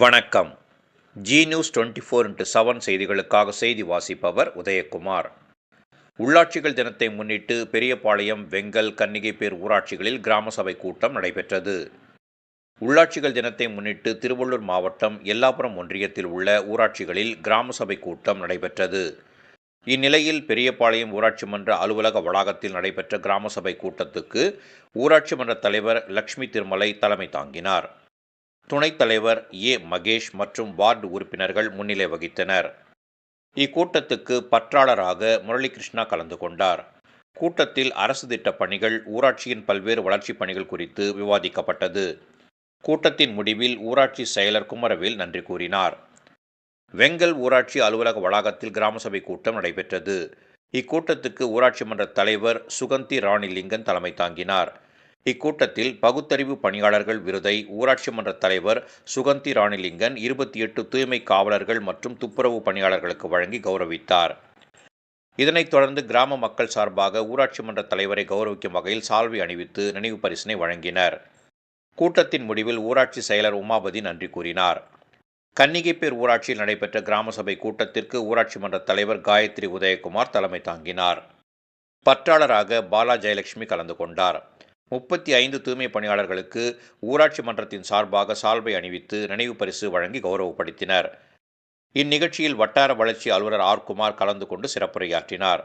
வணக்கம். Zee news twenty four into seven செய்திகளுக்காக செய்தி வாசிப்பவர் உதயகுமார். உள்ளாட்சிகள் தினத்தை முன்னிட்டு பெரியபாளையம் வெங்கல் கன்னிகைப்பேர் ஊராட்சிகளில் கிராம சபை கூட்டம் நடைபெற்றது. உள்ளாட்சிகள் தினத்தை முன்னிட்டு திருவள்ளூர் மாவட்டம் எல்லாபுரம் ஒன்றியத்தில் உள்ள ஊராட்சிகளில் கிராம சபை கூட்டம் நடைபெற்றது. இந்நிலையில் பெரியபாளையம் ஊராட்சி மன்ற அலுவலக வளாகத்தில் நடைபெற்ற கிராம சபை கூட்டத்துக்கு ஊராட்சி மன்ற தலைவர் லட்சுமி திருமலை தலைமை தாங்கினார். துணைத் தலைவர் ஏ. மகேஷ் மற்றும் வார்டு உறுப்பினர்கள் முன்னிலை வகித்தனர். இக்கூட்டத்துக்கு பற்றாளராக முரளிகிருஷ்ணா கலந்து கொண்டார். கூட்டத்தில் அரசு திட்ட பணிகள் ஊராட்சியின் பல்வேறு வளர்ச்சிப் பணிகள் குறித்து விவாதிக்கப்பட்டது. கூட்டத்தின் முடிவில் ஊராட்சி செயலர் குமரவேல் நன்றி கூறினார். வெங்கல் ஊராட்சி அலுவலக வளாகத்தில் கிராம சபை கூட்டம் நடைபெற்றது. இக்கூட்டத்துக்கு ஊராட்சி மன்ற தலைவர் சுகந்தி ராணிலிங்கன் தலைமை தாங்கினார். இக்கூட்டத்தில் பகுத்தறிவு பணியாளர்கள் விருதை ஊராட்சி மன்ற தலைவர் சுகந்தி ராணிலிங்கன் இருபத்தி எட்டு தூய்மை காவலர்கள் மற்றும் துப்புரவு பணியாளர்களுக்கு வழங்கி கௌரவித்தார். இதனைத் தொடர்ந்து கிராம மக்கள் சார்பாக ஊராட்சி மன்ற தலைவரை கௌரவிக்கும் வகையில் சால்வை அணிவித்து நினைவு பரிசினை வழங்கினர். கூட்டத்தின் முடிவில் ஊராட்சி செயலர் உமாபதி நன்றி கூறினார். கன்னிகைப்பேர் ஊராட்சியில் நடைபெற்ற கிராம சபை கூட்டத்திற்கு ஊராட்சி மன்ற தலைவர் காயத்ரி உதயகுமார் தலைமை தாங்கினார். பற்றாளராக பாலா ஜெயலட்சுமி கலந்து கொண்டார். முப்பத்தி ஐந்து தூய்மை பணியாளர்களுக்கு ஊராட்சி மன்றத்தின் சார்பாக சால்வை அணிவித்து நினைவு பரிசு வழங்கி கௌரவப்படுத்தினர். இந்நிகழ்ச்சியில் வட்டார வளர்ச்சி அலுவலர் ஆர் குமார் கலந்து கொண்டு சிறப்புரையாற்றினார்.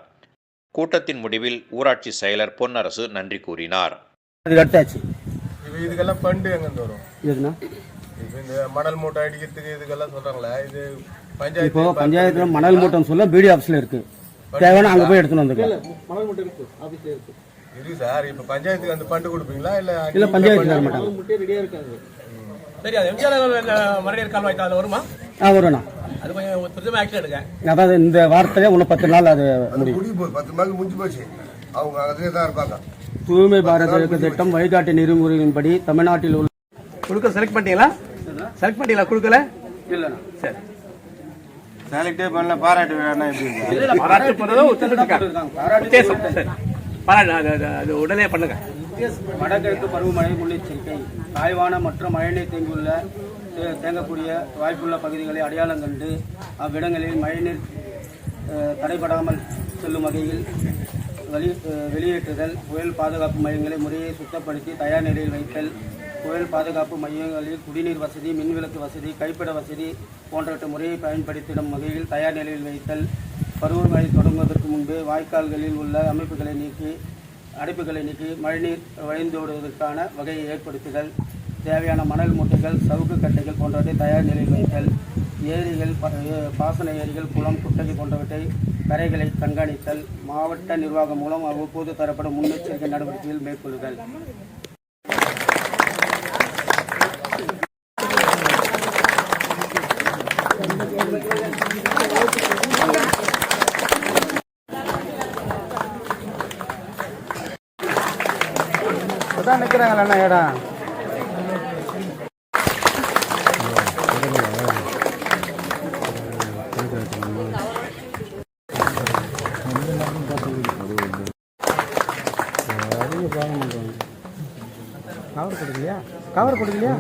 கூட்டத்தின் முடிவில் ஊராட்சி செயலர் பொன்னரசு நன்றி கூறினார். இதுக்கெல்லாம் ஃபண்டு எங்கேருந்து வரும்? இந்த மணல் மூட்டை அடிக்கிறதுக்கு இதுக்கெல்லாம் சொல்றாங்களே? இது இப்போ பஞ்சாயத்து பஞ்சாயத்துல மணல் மூட்டம் சொல்ல பிடி ஆஃபீஸ்ல இருக்கு. தேவையான அங்க போய் எடுத்துன்னு வந்துக்கலாம். இருக்கு. சார் இப்போ பஞ்சாயத்துக்கு அந்த ஃபண்டு கொடுப்பீங்களா? இல்ல இல்ல பஞ்சாயத்து தர சரி அது எம்ஜிஆர் மறுநீர் கால்வாய் அதில் வருமா? ஆ வரும்ண்ணா. அது கொஞ்சம் துரிதமாக ஆக்ஷன் எடுங்க. அதாவது இந்த வாரத்திலே இன்னும் பத்து நாள் அது முடியும். பத்து நாள் முடிஞ்சு போச்சு. அவங்க அதிலே தான் இருப்பாங்க. தூய்மை பாரத இயக்க திட்டம் வழிகாட்டு நெறிமுறையின்படி தமிழ்நாட்டில் உள்ள குழுக்கள் செலக்ட் பண்ணிட்டீங்களா? செலக்ட் பண்ணிட்டீங்களா? குழுக்களை இல்லைண்ணா. சரி. செலக்டே பண்ணல பாராட்டு வேணா எப்படி பாராட்டு போகிறதும் உத்தேசம் சரி. பாராட்டு அது உடனே பண்ணுங்க. வடகிழக்கு பருவமழை முன்னெச்சரிக்கை. தாய்வான மற்றும் மழைநீர் தேங்கியுள்ள தே- தேங்கக்கூடிய வாய்ப்புள்ள பகுதிகளை அடையாளம் கண்டு அவ்விடங்களில் மழைநீர் தடைபடாமல் செல்லும் வகையில் வெளி வெளியேற்றுதல் புயல் பாதுகாப்பு மையங்களை முறையை சுத்தப்படுத்தி தயார் நிலையில் வைத்தல் புயல் பாதுகாப்பு மையங்களில் குடிநீர் வசதி மின்விளக்கு வசதி கைப்பிட வசதி போன்றவற்றை முறையை பயன்படுத்திடும் வகையில் தயார் நிலையில் வைத்தல் பருவமழை தொடங்குவதற்கு முன்பு வாய்க்கால்களில் உள்ள அமைப்புகளை நீக்கி அடைப்புகளை நீக்கி மழைநீர் வழிந்தோடுவதற்கான வகையை ஏற்படுத்துதல் தேவையான மணல் மூட்டைகள் சவுக்கு கட்டைகள் போன்றவற்றை தயார் நிலையில் வைத்தல். ஏரிகள் ப- பாசன ஏரிகள் குளம் குட்டகை போன்றவற்றை கரைகளை கண்காணித்தல். மாவட்ட நிர்வாகம் மூலம் அவ்வப்போது தரப்படும் முன்னெச்சரிக்கை நடவடிக்கைகள் மேற்கொள்ளுதல். தான் நிற்கிறாங்களா இடம் கவர் கொடுக்கலையா? கவர் கொடுக்கலையா?